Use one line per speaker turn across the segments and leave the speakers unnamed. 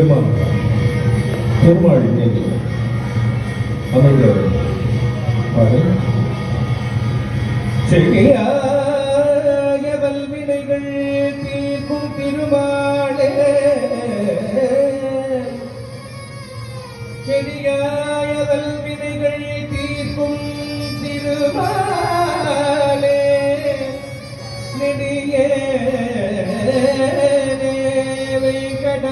பெருமாள் பெருமாள் நினைவு அமைந்த பாடல்
செல்கையாயவல் வினைகள் தீர்க்கும் திருமாளே செடியாயவல்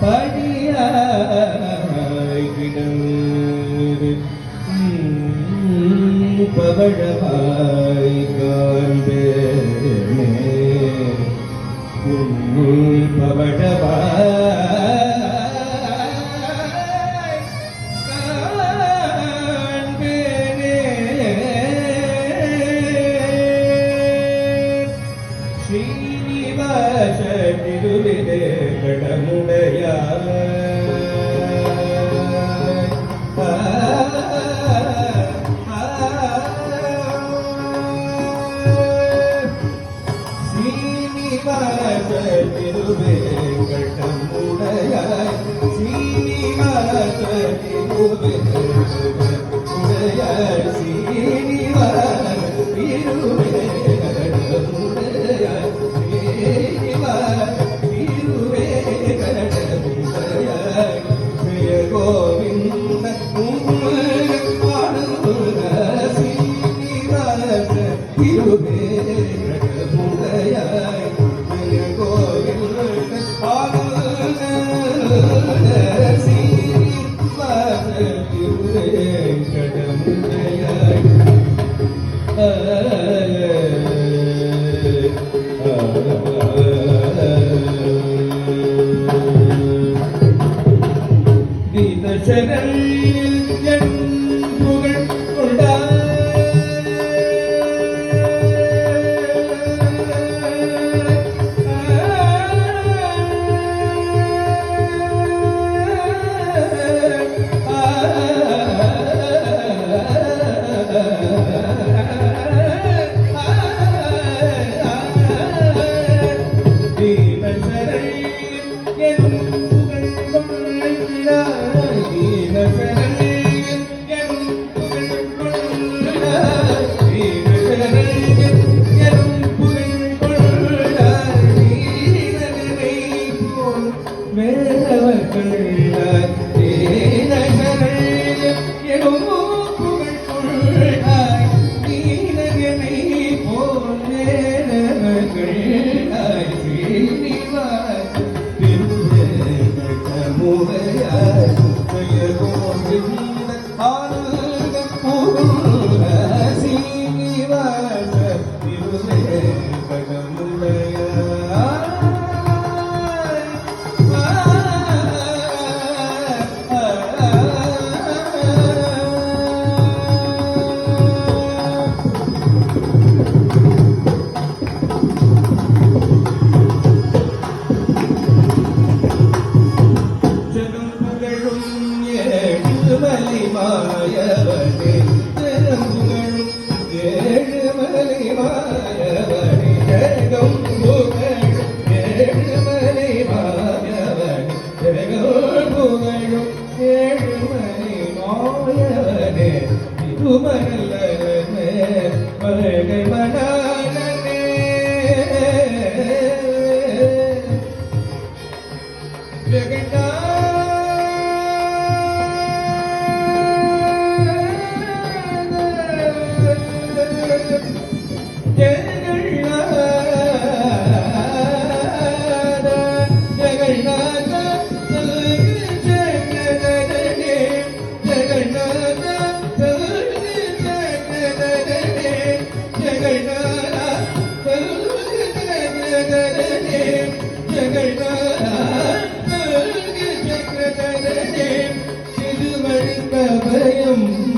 白衣 حبك يا زيني. जगन्नाथ queremos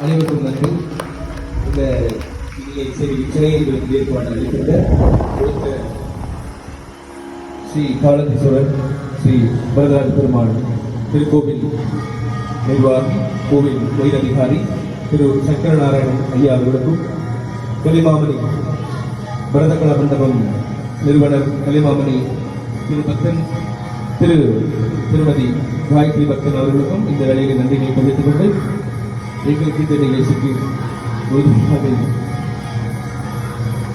அனைவருக்கும் நன்றி. இந்த சென்னையில் ஏற்பாடு அளிக்கின்ற ஸ்ரீ காலதீஸ்வரர் ஸ்ரீ வரதராஜ பெருமாள் திருக்கோவில் நிர்வாகி கோவில் கோயில் அதிகாரி திரு சங்கரநாராயணன் ஐயா அவர்களுக்கும் கலிமாமணி பரதகலா மண்டபம் நிறுவனர் கலிமாமணி திரு பத்தன் திரு திருமதி காயத்ரி பக்தன் அவர்களுக்கும் இந்த வேலையில் நன்றிகளை தெரிவித்துக் கொண்டு எங்களுக்கு இந்த நிகழ்ச்சிக்கு உறுதியாக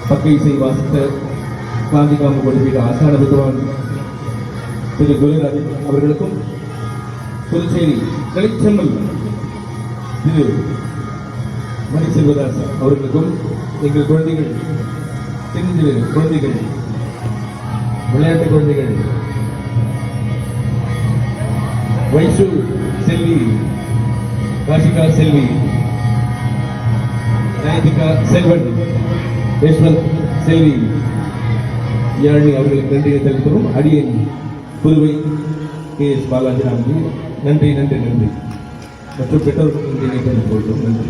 பக்கை இசை வாசித்த காந்திகாம கொடுப்பீடு ஆசான வித்வான் திரு குருராஜன் அவர்களுக்கும் புதுச்சேரி கலைச்செம்மல் திரு மணி செல்வதாஸ் அவர்களுக்கும் எங்கள் குழந்தைகள் சிறு குழந்தைகள் விளையாட்டு குழந்தைகள் வைசூர் செல்வி ராஷிகா செல்வி நயதிகா செல்வன் யஷ்வந்த் செல்வி யாழினி அவர்களுக்கு நன்றியை தெரிவிக்கிறோம் அடியன் புதுவை கே எஸ் பாலாஜி நன்றி நன்றி நன்றி. மற்றும் பெற்றோர்களுக்கு நன்றியை தெரிவித்துக் கொள்கிறோம் நன்றி.